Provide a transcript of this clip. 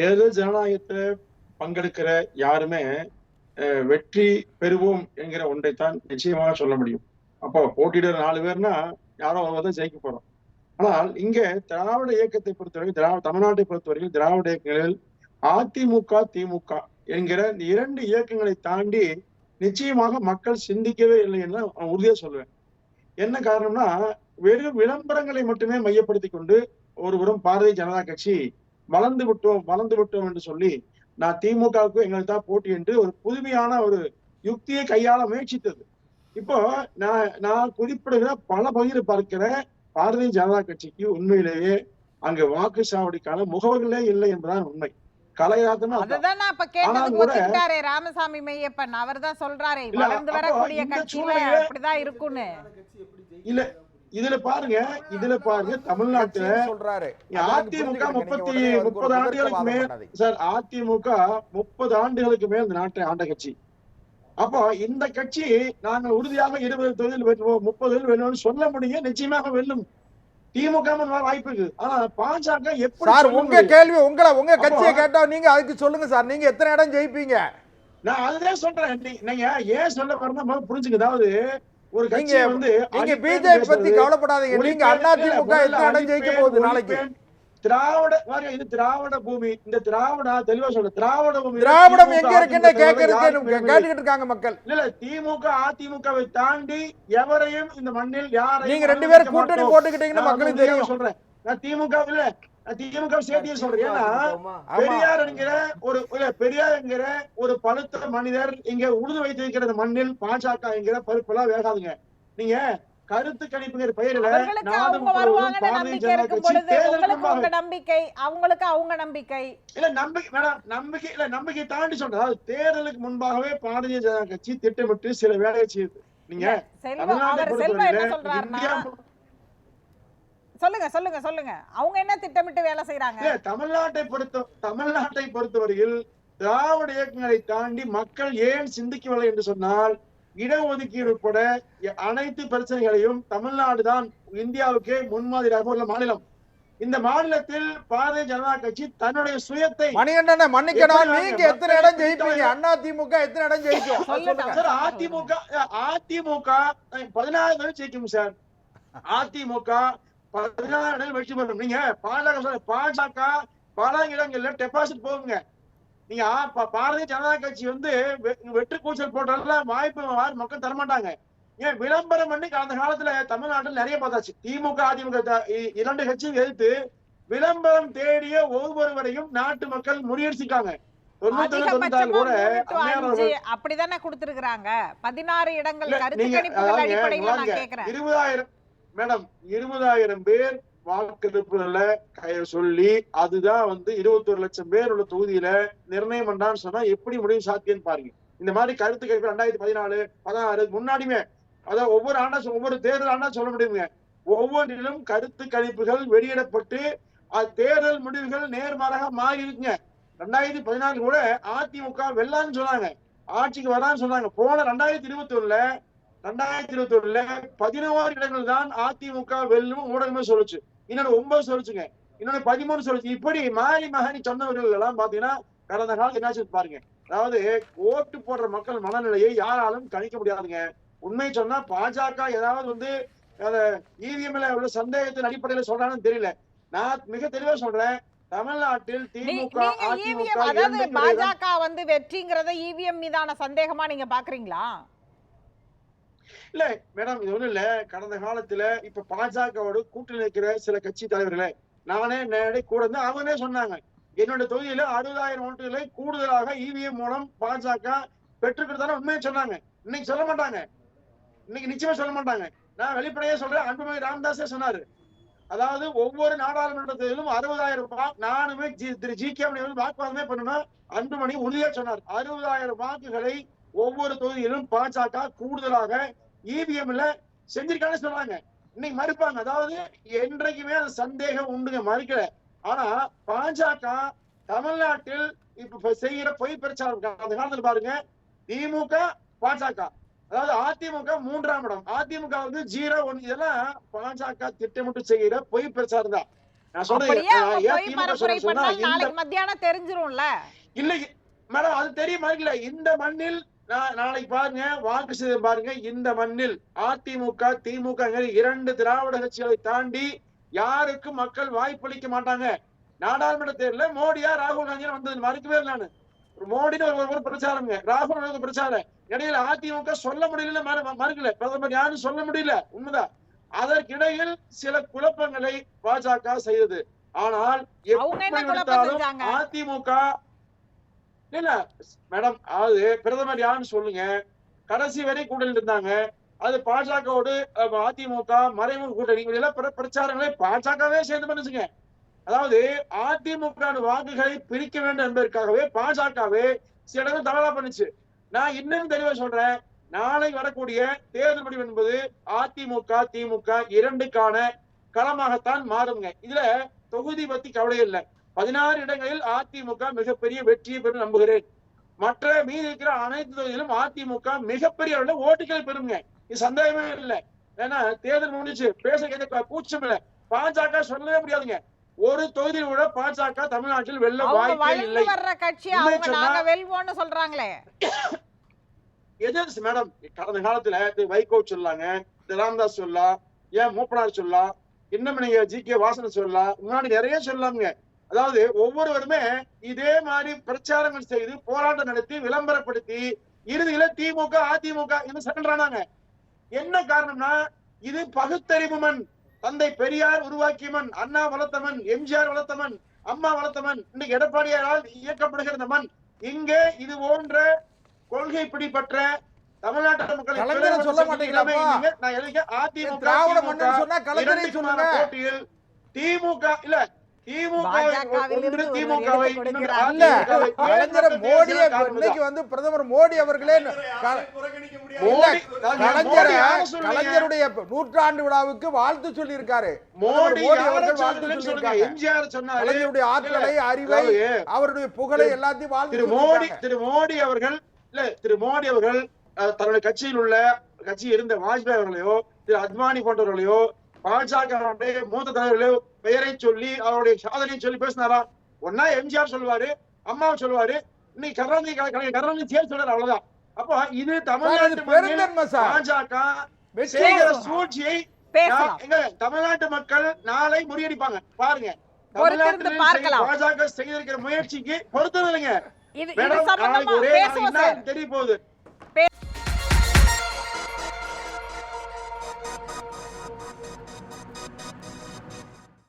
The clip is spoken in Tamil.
தேர்தல் ஜனநாயகத்துல பங்கெடுக்கிற யாருமே அஹ், வெற்றி பெறுவோம் என்கிற ஒன்றைத்தான் நிச்சயமாக சொல்ல முடியும். அப்போ போட்டியிடுற நாலு பேர்னா யாரோ அவங்க தான் ஜெயிக்க போறோம். ஆனால் இங்க திராவிட இயக்கத்தை பொறுத்தவரைக்கும் திராவிட தமிழ்நாட்டை பொறுத்தவரைக்கும் திராவிட இயக்கங்களில் அதிமுக திமுக என்கிற இந்த இரண்டு இயக்கங்களை தாண்டி நிச்சயமாக மக்கள் சிந்திக்கவே இல்லை என்று நான் உறுதியா சொல்லுவேன். என்ன காரணம்னா வெறும் விளம்பரங்களை மட்டுமே மையப்படுத்தி கொண்டு ஒருபுறம் பாரதிய ஜனதா கட்சி வளர்ந்து விட்டோம் வளர்ந்து விட்டோம் என்று சொல்லி நான் திமுகவுக்கு எங்களுக்கு தான் போட்டி என்று ஒரு புதுமையான ஒரு யுக்தியை கையாள முயற்சித்தது. இப்போ நான் நான் குறிப்பிடுகிற பல பகுதியில் பார்க்கிற பாரதிய ஜனதா கட்சிக்கு உண்மையிலேயே அங்க வாக்கு சாவடிக்கான முகவர்களே இல்லை என்பதுதான் உண்மை. ராமசாமி மெய்யப்பன் அவர் தான் சொல்றாரே வளர்ந்து வரக்கூடிய கட்சியில அப்படிதான் இருக்கும்னு. இல்ல இதுல பாருங்க இதுல பாருங்க தமிழ்நாட்டுல அதிமுக முப்பத்தி முப்பது ஆண்டுகளுக்கு மேல். சார் அதிமுக முப்பது ஆண்டுகளுக்கு மேல் இந்த நாட்டை ஆண்ட கட்சி. அப்போ இந்த கட்சி நாங்கள் உறுதியாக இருபது தொழில் வெல்வோம் முப்பது வெல்வோம் சொல்ல முடியும் நிச்சயமாக வெல்லும். திமுக வாய்ப்பு இருக்கு ஆனா பாஜக எப்படி சார் உங்க? கேள்வி உங்களை உங்க கட்சியை கேட்டா நீங்க அதுக்கு சொல்லுங்க சார். நீங்க எத்தனை இடம் ஜெயிப்பீங்க? நான் அதுதான் சொல்றேன். நீங்க ஏன் சொல்ல வரணும் புரிஞ்சுங்க. அதாவது ஒரு கட்சி வந்து நீங்க பிஜேபி பத்தி கவலைப்படாதீங்க நீங்க அண்ணா திமுக எத்தனை ஜெயிக்க போகுது நாளைக்கு. திராவிட இது திராவிட பூமி இந்த திராவிட தெளிவா சொல்ற திராவிட பூமி திராவிடம் எங்க திமுக, இருக்குன்னு அதிமுக கேட்கறதுக்கு யாரும் பெருமை இல்லை. கேட்டுக்கிட்டு இருக்காங்க மக்கள் இல்ல திமுக அதிமுகவை தாண்டி எவரையும் இந்த மண்ணில் யாரையும் நீங்க ரெண்டு பேரும் கூட்டணி. போட்டுக்கிட்டீங்கன்னு மக்களுக்கு தெரியும் சொல்றேன் நான் திமுக இல்ல திமுக சேர்த்தியே சொல்றேன். பெரியார் என்கிற ஒரு இல்ல பெரியார் என்கிற ஒரு பழுத்த மனிதர் இங்க உழுது வைத்திருக்கிற இந்த மண்ணில் பாஜக என்கிற பருப்பெல்லாம் வேகாதுங்க. நீங்க கருத்து கணிப்புங்கிற பெயரில் நம்பிக்கை அவங்களுக்கு அவங்க நம்பிக்கை இல்ல நம்பிக்கை மேடம் நம்பிக்கை இல்ல நம்பிக்கை தாண்டி சொல்றேன் அதாவது தேர்தலுக்கு முன்பாகவே பாரதிய ஜனதா கட்சி திட்டமிட்டு சில வேலையை செய்யுது. நீங்க செல்வம் என்ன சொல்றாருன்னா சொல்லுங்க சொல்லுங்க சொல்லுங்க. அவங்க என்ன திட்டமிட்டு வேலை செய்யறாங்க தமிழ்நாட்டை பொறுத்த தமிழ்நாட்டை பொறுத்தவரையில் திராவிட இயக்கங்களை தாண்டி மக்கள் ஏன் சிந்திக்கவில்லை என்று சொன்னால் இடஒதுக்கீடு உட்பட அனைத்து பிரச்சனைகளையும் தமிழ்நாடு தான் இந்தியாவுக்கே முன்மாதிரியாக உள்ள மாநிலம். இந்த மாநிலத்தில் பாரதிய ஜனதா கட்சி தன்னுடைய சுயத்தை மணிகண்டன மன்னிக்கணும். நீங்க? எத்தனை இடம் ஜெயிப்பீங்க? அண்ணா திமுக எத்தனை இடம் ஜெயிக்கும்? சார் அதிமுக அதிமுக பதினாறு வரை ஜெயிக்கும் சார். அதிமுக பதினாறு இடங்கள் வெற்றி பெறும் நீங்க பாஜக பாஜக பல இடங்கள்ல டெபாசிட் போகுங்க. நீங்க பாரதிய ஜனதா கட்சி வந்து வெற்றி கூச்சல் போட்டாலும் வாய்ப்பு யாரும் மக்கள் தரமாட்டாங்க. ஏன் விளம்பரம் பண்ணி கடந்த காலத்துல தமிழ்நாட்டில் நிறைய பார்த்தாச்சு. திமுக அதிமுக இரண்டு கட்சியும் எதிர்த்து விளம்பரம் தேடிய ஒவ்வொருவரையும் நாட்டு மக்கள் முறியடிச்சிருக்காங்க. அப்படிதானே கொடுத்திருக்காங்க பதினாறு இடங்கள் கருத்து கணிப்புகள் அடிப்படையில நான் இருபதாயிரம் மேடம் இருபதாயிரம் பேர் வாக்கெடுப்புல க- சொல்லி அதுதான் வந்து இருபத்தி ஒரு லட்சம் பேர் உள்ள தொகுதியில நிர்ணயம் பண்ணான்னு சொன்னா எப்படி முடியும் சாத்தியம் பாருங்க. இந்த மாதிரி கருத்து கணிப்பு ரெண்டாயிரத்தி பதினாலு பதினாறு முன்னாடியுமே அதான் ஒவ்வொரு ஆண்டா ஒவ்வொரு தேர்தல் ஆண்டா சொல்ல முடியுங்க. ஒவ்வொன்றிலும் கருத்து கணிப்புகள் வெளியிடப்பட்டு அது தேர்தல் முடிவுகள் நேர்மாறாக மாறி இருக்குங்க. ரெண்டாயிரத்தி பதினாலு கூட அதிமுக வெல்லான்னு சொன்னாங்க. ஆட்சிக்கு வரான்னு சொன்னாங்க. போன ரெண்டாயிரத்தி இருபத்தி ஒண்ணுல ரெண்டாயிரத்தி இருபத்தி ஒண்ணுல பதினோரு இடங்கள் தான் அதிமுக வெல்லும் ஊடகமே சொல்லுச்சு. இன்னொன்னு ஒன்பது சொல்லுச்சுங்க. இன்னொன்னு பதிமூணு சொல்லுச்சு. இப்படி மாறி மாறி சொன்னவர்கள் எல்லாம் பாத்தீங்கன்னா கடந்த காலம் என்னாச்சு பாருங்க. அதாவது ஓட்டு போடுற மக்கள் மனநிலையை யாராலும் கணிக்க முடியாதுங்க. உண்மை சொன்னா பாஜக ஏதாவது வந்து இவிஎம்ல உள்ள சந்தேகத்தின் அடிப்படையில சொல்றான்னு தெரியல. நான் மிக தெளிவா சொல்றேன். தமிழ்நாட்டில் திமுக அதிமுக. பாஜக வந்து வெற்றிங்கிறத இவிஎம் மீதான சந்தேகமா நீங்க பாக்குறீங்களா? இல்ல மேடம் இது ஒண்ணு இல்ல. கடந்த காலத்துல இப்ப பாஜகவோட கூட்டணி இருக்கிற சில கட்சி தலைவர்களை நானே நேரடி கூட இருந்து அவங்களே சொன்னாங்க. என்னோட தொகுதியில அறுபதாயிரம் ஓட்டுகளை கூடுதலாக இவிஎம் மூலம் பாஜக பெற்றுக்கிறதான உண்மையை சொன்னாங்க. இன்னைக்கு சொல்ல மாட்டாங்க. இன்னைக்கு நிச்சயமா சொல்ல மாட்டாங்க. நான் வெளிப்படையே சொல்றேன். அன்புமணி ராமதாஸே சொன்னாரு. அதாவது ஒவ்வொரு நாடாளுமன்ற தேர்தலும் அறுபதாயிரம் ரூபாய் நானுமே திரு ஜி கே வாக்குவாதமே பண்ணணும். அன்புமணி உறுதியா சொன்னார். அறுபதாயிரம் வாக்குகளை ஒவ்வொரு தொகுதியிலும் பாஜக கூடுதலாக இவிஎம்ல செஞ்சிருக்காங்கன்னு சொல்றாங்க. இன்னைக்கு மறுப்பாங்க. அதாவது என்றைக்குமே அந்த சந்தேகம் உண்டுங்க. மறுக்கல. ஆனா பாஜக தமிழ்நாட்டில் இப்ப செய்கிற பொய் பிரச்சாரம் அந்த காலத்துல பாருங்க. திமுக பாஜக. அதாவது அதிமுக மூன்றாம் இடம். அதிமுக வந்து ஜீரோ ஒன் இதெல்லாம் பாஜக திட்டமிட்டு செய்கிற பொய் பிரச்சாரம் தான். நான் மத்தியானம் தெரிஞ்சிரும்ல. இல்ல மேடம் அது தெரியுமா இல்ல இந்த மண்ணில் நாளைக்கு பாருங்க வாக்கு சதவீதம் பாருங்க இந்த மண்ணில் அதிமுக திமுக இரண்டு திராவிட கட்சிகளை தாண்டி யாருக்கும் மக்கள் வாய்ப்பளிக்க மாட்டாங்க. நாடாளுமன்ற தேர்தலில் மோடியா ராகுல் காந்தியா வந்தது. மறுக்கவே இல்லை நானு. ஒரு மோடின்னு ஒரு ஒரு பிரச்சாரம்ங்க. ராகுல் காந்தி பிரச்சாரம். இடையில அதிமுக சொல்ல முடியல மறு- மறுக்கல. பிரதமர் யாரும் சொல்ல முடியல. உண்மைதான். அதற்கிடையில் சில குழப்பங்களை பாஜக செய்தது. ஆனால் எப்படி அதிமுக இல்ல மேடம் அதாவது பிரதமர் யாருன்னு சொல்லுங்க. கடைசி வரை கூட்டணி இருந்தாங்க. அது பாஜகவோடு அதிமுக மறைமுக கூட்டணி எல்லாம் பிரச்சாரங்களை பாஜகவே சேர்ந்து பண்ணுச்சுங்க. அதாவது அதிமுக வாக்குகளை பிரிக்க வேண்டும் என்பதற்காகவே பாஜகவே சில இடங்கள் தவறா பண்ணுச்சு. நான் இன்னும் தெளிவா சொல்றேன். நாளை வரக்கூடிய தேர்தல் முடிவு என்பது அதிமுக திமுக இரண்டுக்கான களமாகத்தான் மாறுங்க இதுல தொகுதி பத்தி கவலை இல்லை. பதினாறு இடங்களில் அதிமுக மிகப்பெரிய வெற்றியை பெறும் நம்புகிறேன். மற்ற மீதி இருக்கிற அனைத்து தொகுதியிலும் அதிமுக மிகப்பெரிய அளவுல ஓட்டுகளை பெறுங்க. இது சந்தேகமே இல்லை. ஏன்னா தேர்தல் முடிஞ்சு பேச கேட்க கூச்சம் இல்ல. பாஜக சொல்லவே முடியாதுங்க. ஒரு தொகுதியில் கூட பாஜக தமிழ்நாட்டில் வெல்ல வாய்ப்பே இல்லை. வர்ற கட்சி உண்மையை அவங்க சொன்னா- நாங்க வெல்வோம்னு சொல்றாங்களே. எதிர்த்து மேடம் கடந்த காலத்துல வைகோ சொல்லாங்க ராமதாஸ் சொல்லலாம் ஏன் மூப்பனார் சொல்லலாம் இன்னும் நீங்க ஜி கே வாசன் சொல்லலாம் முன்னாடி நிறைய சொல்லாங்க. அதாவது ஒவ்வொருவருமே இதே மாதிரி பிரச்சாரங்கள் செய்து போராட்டம் நடத்தி விளம்பரப்படுத்தி இறுதியில திமுக அதிமுக இன்னும் சென்றானாங்க என்ன காரணம்னா இது பகுத்தறிவு மண். தந்தை பெரியார் உருவாக்கிய மண் அண்ணா வளர்த்தமன் எம்ஜிஆர் வளர்த்தமன் அம்மா வளர்த்தமன் இன்னைக்கு எடப்பாடியாரால் இயக்கப்படுகிற மண். இங்கே இது போன்ற கொள்கை பிடிப்பற்ற தமிழ்நாட்டு மக்களை சொல்ல அதிமுக போட்டியில் திமுக இல்ல பிரதமர் மோடி அவர்களே? கலைஞருடைய நூற்றாண்டு விழாவுக்கு வாழ்த்து சொல்லி இருக்காரு மோடி அவர்கள் வாழ்த்து சொல்றீங்கன்னு சொல்லி சொல்லுங்க இருக்காங்க எம்ஜிஆர் சொன்னாரு கலைஞருடைய ஆற்றலை அறிவை அவருடைய புகழை எல்லாத்தையும் வாழ்த்து மோடி. திரு மோடி அவர்கள் இல்ல திரு மோடி அவர்கள் தன்னுடைய கட்சியில் உள்ள கட்சி இருந்த வாஜ்பாய் அவர்களையோ திரு அத்வானி போன்றவர்களையோ பாஜக மூத்த தலைவர்களையோ பெயரை சொல்லி அவருடைய சாதனையை சொல்லி பேசினாரா? ஒன்னா எம்ஜிஆர் சொல்லுவாரு அம்மாவை சொல்லுவாரு இன்னைக்கு கருணாநிதி கருணாநிதி சேர்த்து சொல்றாரு அவ்வளவுதான். அப்போ இது சார், தமிழ்நாட்டு சார். பாஜக செய்கிற. சூழ்ச்சியை தமிழ்நாட்டு மக்கள் நாளை முறியடிப்பாங்க. பாருங்க. தமிழ்நாட்டில் பாஜக செய்திருக்கிற முயற்சிக்கு பொறுத்தது இல்லைங்க சார். தெரிய போகுது